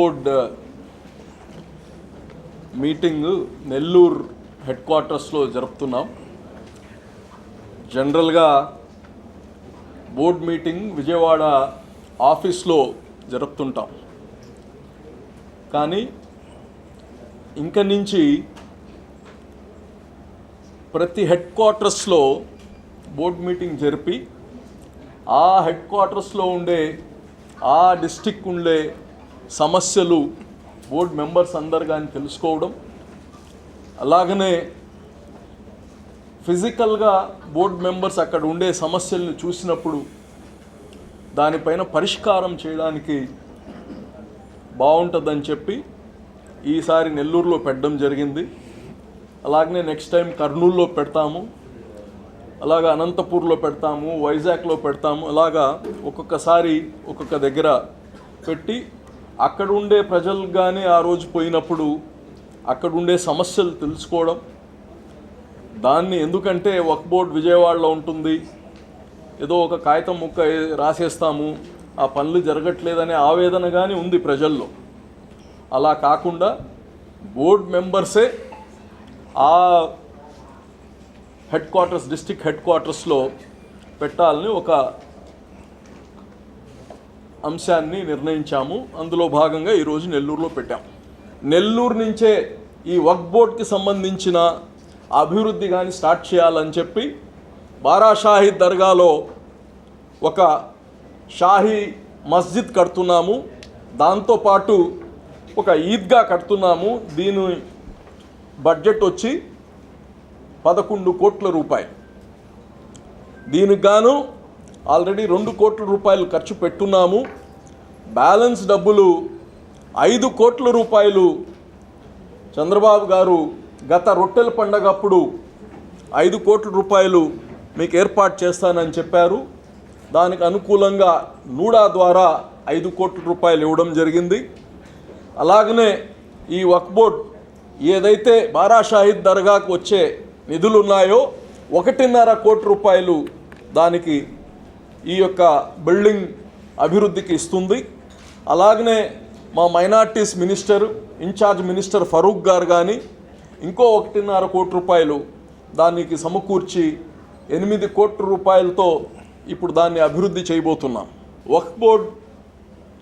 Board meeting Nellore head క్వార్టర్స్లో జరుపుతున్నాం. జనరల్గా board meeting Vijayawada ఆఫీస్లో జరుపుతుంటాం. కానీ ఇంక నుంచి ప్రతి హెడ్ క్వార్టర్స్లో బోర్డ్ మీటింగ్ జరిపి ఆ హెడ్ క్వార్టర్స్లో ఉండే ఆ డిస్టిక్ ఉండే సమస్యలు బోర్డ్ మెంబర్స్ అందరు కానీ తెలుసుకోవడం అలాగనే ఫిజికల్గా బోర్డ్ మెంబర్స్ అక్కడ ఉండే సమస్యల్ని చూసినప్పుడు దానిపైన పరిష్కారం చేయడానికి బాగుంటుందని చెప్పి ఈసారి నెల్లూరులో పెట్టడం జరిగింది. అలాగనే నెక్స్ట్ టైం కర్నూలులో పెడతాము అలాగా అనంతపూర్లో పెడతాము వైజాగ్లో పెడతాము అలాగా ఒక్కొక్కసారి ఒక్కొక్క దగ్గర పెట్టి అక్కడ ఉండే ప్రజలు కానీ ఆ రోజు పోయినప్పుడు అక్కడ ఉండే సమస్యలు తెలుసుకోవడం దాన్ని ఎందుకంటే వక్ బోర్డ్ విజయవాడలో ఉంటుంది. ఏదో ఒక కాగితం ముక్క రాసేస్తాము ఆ పనులు జరగట్లేదనే ఆవేదన కానీ ఉంది ప్రజల్లో. అలా కాకుండా బోర్డ్ మెంబర్సే ఆ హెడ్ క్వార్టర్స్ డిస్టిక్ హెడ్ క్వార్టర్స్లో పెట్టాలని ఒక అంశాన్ని నిర్ణయించాము. అందులో భాగంగా ఈరోజు నెల్లూరులో పెట్టాం. నెల్లూరు నుంచే ఈ వక్ బోర్డ్కి సంబంధించిన అభివృద్ధి కానీ స్టార్ట్ చేయాలని చెప్పి బారాషాహి దర్గాలో ఒక షాహీ మస్జిద్ కడుతున్నాము. దాంతోపాటు ఒక ఈద్గా కడుతున్నాము. దీని బడ్జెట్ వచ్చి పదకొండు కోట్ల రూపాయలు. దీనికి గాను ఆల్రెడీ రెండు కోట్ల రూపాయలు ఖర్చు పెట్టున్నాము. బ్యాలెన్స్ డబ్బులు ఐదు కోట్ల రూపాయలు. చంద్రబాబు గారు గత రొట్టెల పండగప్పుడు ఐదు కోట్ల రూపాయలు మీకు ఏర్పాటు చేస్తానని చెప్పారు. దానికి అనుకూలంగా నూడా ద్వారా ఐదు కోట్ల రూపాయలు ఇవ్వడం జరిగింది. అలాగనే ఈ వక్ బోర్డ్ ఏదైతే బారా షాహిద్ దర్గాకు వచ్చే నిధులు ఉన్నాయో ఒకటిన్నర కోటి రూపాయలు దానికి ఈ యొక్క బిల్డింగ్ అభివృద్ధికి ఇస్తుంది. అలాగనే మా minorities minister incharge minister Farooq garu కానీ ఇంకో ఒకటిన్నర కోటి రూపాయలు దానికి సమకూర్చి ఎనిమిది కోట్ల రూపాయలతో ఇప్పుడు దాన్ని అభివృద్ధి చేయబోతున్నాం. వక్ఫ్ బోర్డ్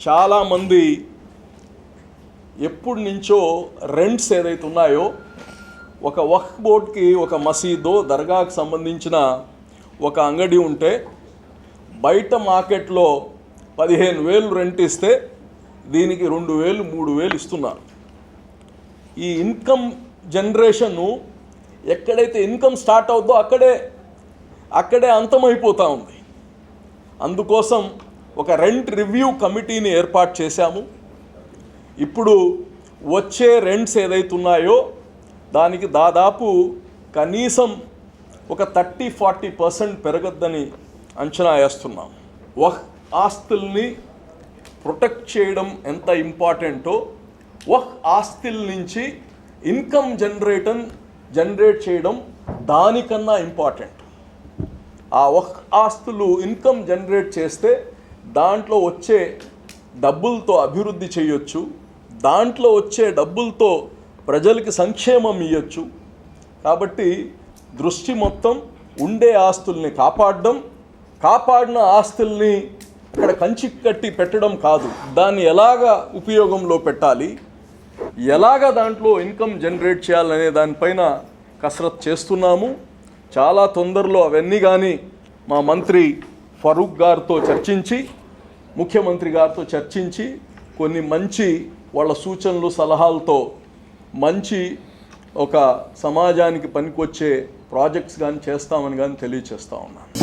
చాలామంది ఎప్పటి నుంచో రెంట్స్ ఏదైతే ఉన్నాయో ఒక వక్ఫ్ బోర్డ్కి ఒక మసీదో దర్గాకు సంబంధించిన ఒక అంగడి ఉంటే బయట మార్కెట్లో పదిహేను వేలు రెంట్ ఇస్తే దీనికి రెండు వేలు మూడు వేలు ఇస్తున్నారు. ఈ ఇన్కమ్ జనరేషను ఎక్కడైతే ఇన్కమ్ స్టార్ట్ అవుద్దో అక్కడే అక్కడే అంతమైపోతూ ఉంది. అందుకోసం ఒక రెంట్ రివ్యూ కమిటీని ఏర్పాటు చేశాము. ఇప్పుడు వచ్చే రెంట్స్ ఏదైతే ఉన్నాయో దానికి దాదాపు కనీసం ఒక థర్టీ ఫార్టీ పర్సెంట్ పెరగద్దని అంచనా వేస్తున్నాం. వహ్ ఆస్తుల్ని ప్రొటెక్ట్ చేయడం ఎంత ఇంపార్టెంటో వహ్ ఆస్తుల నుంచి ఇన్కమ్ జనరేటన్ జనరేట్ చేయడం దానికన్నా ఇంపార్టెంట్. ఆ వహ్ ఆస్తులు ఇన్కమ్ జనరేట్ చేస్తే దాంట్లో వచ్చే డబ్బులతో అభివృద్ధి చేయొచ్చు దాంట్లో వచ్చే డబ్బులతో ప్రజలకి సంక్షేమం ఇవ్వచ్చు కాబట్టి దృష్టి మొత్తం ఉండే ఆస్తుల్ని కాపాడడం కాపాడిన ఆస్తుల్ని అక్కడ కంచి కట్టి పెట్టడం కాదు. దాన్ని ఎలాగ ఉపయోగంలో పెట్టాలి? ఎలాగ దాంట్లో ఇన్కమ్ జనరేట్ చేయాలనే దానిపైన కసరత్ చేస్తున్నాము. చాలా తొందరలో అవన్నీ కానీ మా మంత్రి ఫరూక్ గారితో చర్చించి ముఖ్యమంత్రి గారితో చర్చించి కొన్ని మంచి వాళ్ళ సూచనలు సలహాలతో మంచి ఒక సమాజానికి పనికొచ్చే ప్రాజెక్ట్స్ కానీ చేస్తామని కానీ తెలియచేస్తా ఉన్నాను.